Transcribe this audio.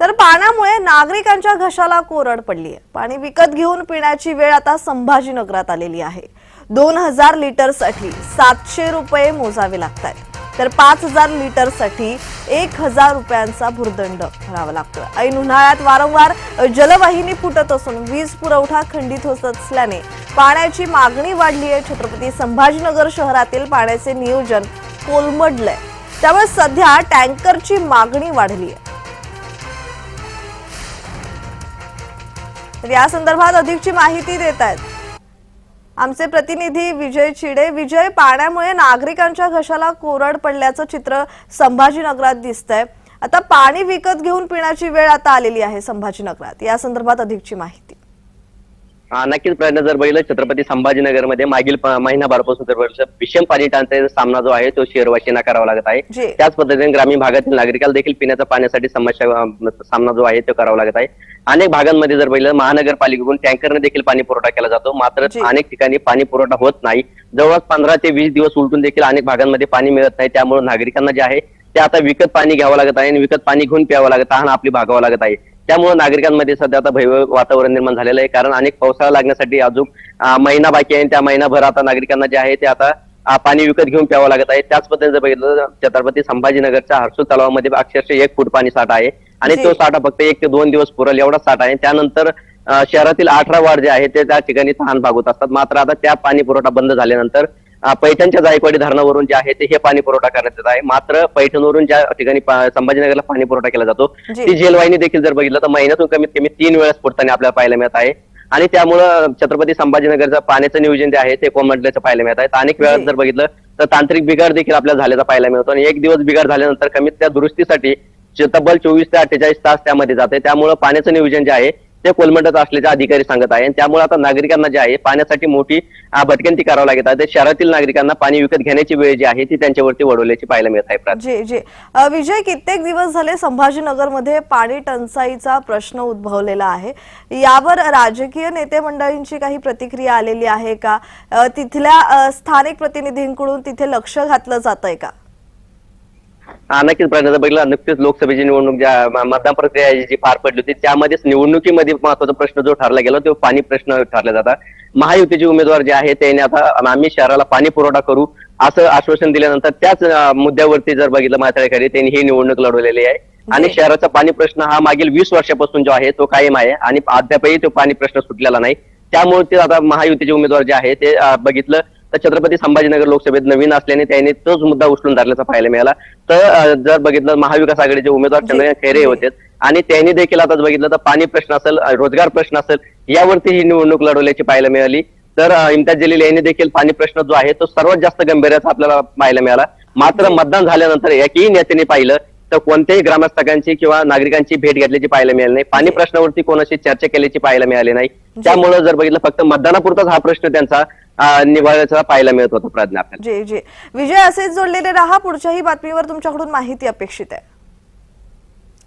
तर पाण्यामुळे नागरिकांच्या घशाला कोरड पडली आहे पाणी विकत घेऊन पिण्याची वेळ आता संभाजीनगरात आलेली आहे. दोन हजार लिटरसाठी सातशे रुपये मोजावे लागत आहेत तर पाच हजार लिटरसाठी एक हजार रुपयांचा भुर्दंड भरावा लागतो ऐन उन्हाळ्यात वारंवार जलवाहिनी फुटत असून वीज पुरवठा खंडित होत असल्याने पाण्याची मागणी वाढली आहे छत्रपती संभाजीनगर शहरातील पाण्याचे नियोजन कोलमडलंय. त्यामुळे सध्या टँकरची मागणी वाढली आहे तर या संदर्भात अधिकची माहिती देत आहेत आमचे प्रतिनिधी विजय चिडे विजय पाण्यामुळे नागरिकांच्या घशाला कोरड पडल्याचं चित्र संभाजीनगरात दिसतंय. आता पाणी विकत घेऊन पिण्याची वेळ आता आलेली आहे संभाजीनगरात. या संदर्भात अधिकची माहिती. हा, नक्कीच प्रयत्न जर बघितलं छत्रपती संभाजीनगरमध्ये मागील महिनाभरापासून जर बघितलं, भीषण पाणी टंचाईचा सामना जो आहे तो शहरवासींना करावा लागत आहे. त्याच पद्धतीने ग्रामीण भागातील नागरिकाला देखील पिण्याच्या पाण्यासाठी समस्या सामना जो आहे तो करावा लागत आहे. अनेक भागांमध्ये जर बघितलं महानगरपालिकेकडून टँकरने देखील पाणी पुरवठा केला जातो. मात्र. अनेक ठिकाणी पाणी पुरवठा होत नाही. जवळपास पंधरा ते वीस दिवस उलटून देखील अनेक भागांमध्ये पाणी मिळत नाही. त्यामुळे नागरिकांना जे आहे ते आता विकत पाणी घ्यावं लागत आहे आणि विकत पाणी घेऊन प्यावं लागत आहे आणि आपली भागावं लागत आहे. त्यामुळे नागरिकांमध्ये सध्या आता भैव वातावरण निर्माण झालेलं आहे. कारण अनेक पावसाळा लागण्यासाठी अजून महिना बाकी आहे त्या महिनाभर आता नागरिकांना जे आहे ते आता पाणी विकत घेऊन प्यावं लागत आहे. त्याच पद्धतीने जर बघितलं तर छत्रपती संभाजीनगरच्या हर्सुल तलावामध्ये अक्षरशः एक फूट पाणी साठा आहे. आणि. तो साठा फक्त एक ते दोन दिवस पुरेल एवढा साठा आहे. त्यानंतर शहरातील अठरा वार्ड जे आहे ते त्या ठिकाणी तहान भागवत असतात. मात्र आता त्या पाणी पुरवठा बंद झाल्यानंतर पैठणच्या जायकवाडी धरणावरून जे आहे ते हे पाणी पुरवठा करण्यात येत आहे. मात्र पैठणवरून ज्या ठिकाणी संभाजीनगरला पाणी पुरवठा केला जातो. ती जेलवाहिनी देखील जर बघितलं तर महिन्यातून कमीत कमी तीन वेळेस फुटताना आपल्याला पाहायला मिळत आहे. आणि त्यामुळं छत्रपती संभाजीनगरचं पाण्याचं नियोजन जे आहे ते कोमडल्याचं पाहायला मिळत आहे. अनेक वेळा. जर बघितलं तर तांत्रिक बिघाड देखील आपल्याला झाल्याचा पाहायला मिळतो. आणि एक दिवस बिघाड झाल्यानंतर कमीत त्या दुरुस्तीसाठी तब्बल चोवीस ते अठ्ठेचाळीस तास त्यामध्ये जाते. त्यामुळं पाण्याचं नियोजन जे आहे ते कोलमडत असल्याचे अधिकारी सांगत आहे. त्यामुळे आता नागरिकांना जे आहे पाण्यासाठी मोठी भटकंती करावी लागत आहे. शहरातील नागरिकांना पाणी विकत घेण्याची वेळ जी आहे ती त्यांच्यावरती वडवल्याची पाहायला मिळत आहे. जे जी. जी विजय कित्येक दिवस झाले संभाजीनगरमध्ये पाणी टंचाईचा प्रश्न उद्भवलेला आहे. यावर राजकीय नेते मंडळींची काही प्रतिक्रिया आलेली आहे का? तिथल्या स्थानिक प्रतिनिधींकडून तिथे लक्ष घातलं जात आहे का? नक्कीच प्रयत्न बघितला नुकतीच लोकसभेची निवडणूक ज्या मतदान प्रक्रिया जी पार पडली होती त्यामध्येच निवडणुकीमध्ये महत्त्वाचा प्रश्न जो ठरला गेला तो पाणी प्रश्न ठरला जाता. महायुतीचे उमेदवार जे आहे त्यांनी आता आम्ही शहराला पाणी पुरवठा करू असं आश्वासन दिल्यानंतर त्याच मुद्द्यावरती जर बघितलं म्हातारेकरी त्यांनी ही निवडणूक लढवलेली आहे. आणि. शहराचा पाणी प्रश्न हा मागील वीस वर्षापासून जो आहे तो कायम आहे. आणि अद्यापही तो पाणी प्रश्न सुटलेला नाही. त्यामुळे ते आता महायुतीचे उमेदवार जे आहे ते बघितलं तर छत्रपती संभाजीनगर लोकसभेत नवीन असल्याने त्यांनी तोच मुद्दा उचलून धरल्याचा पाहायला मिळाला तर जर बघितलं महाविकास आघाडीचे उमेदवार. चंद्रकांत खैरे. होते आणि त्यांनी देखील आता बघितलं तर पाणी प्रश्न असेल रोजगार प्रश्न असेल यावरती ही निवडणूक लढवल्याची पाहायला मिळाली तर इम्तियाज जलील यांनी देखील पाणी प्रश्न जो आहे तो सर्वात जास्त गंभीर आपल्याला पाहायला मिळाला मात्र मतदान झाल्यानंतर एकही नेत्याने पाहिलं तर कोणत्याही ग्रामस्थकांची किंवा नागरिकांची भेट घेतल्याची पाहायला मिळाली नाही. पाणी. प्रश्नावरती कोणाशी चर्चा केल्याची पाहायला मिळाली नाही. त्यामुळे जर बघितलं फक्त मतदानापुरताच हा प्रश्न त्यांचा अं, निभावायचा पाहायला मिळत होता प्रज्ञा जी जी. विजय असेच जोडलेले राहा. पुढच्याही बातमीवर तुमच्याकडून माहिती अपेक्षित आहे.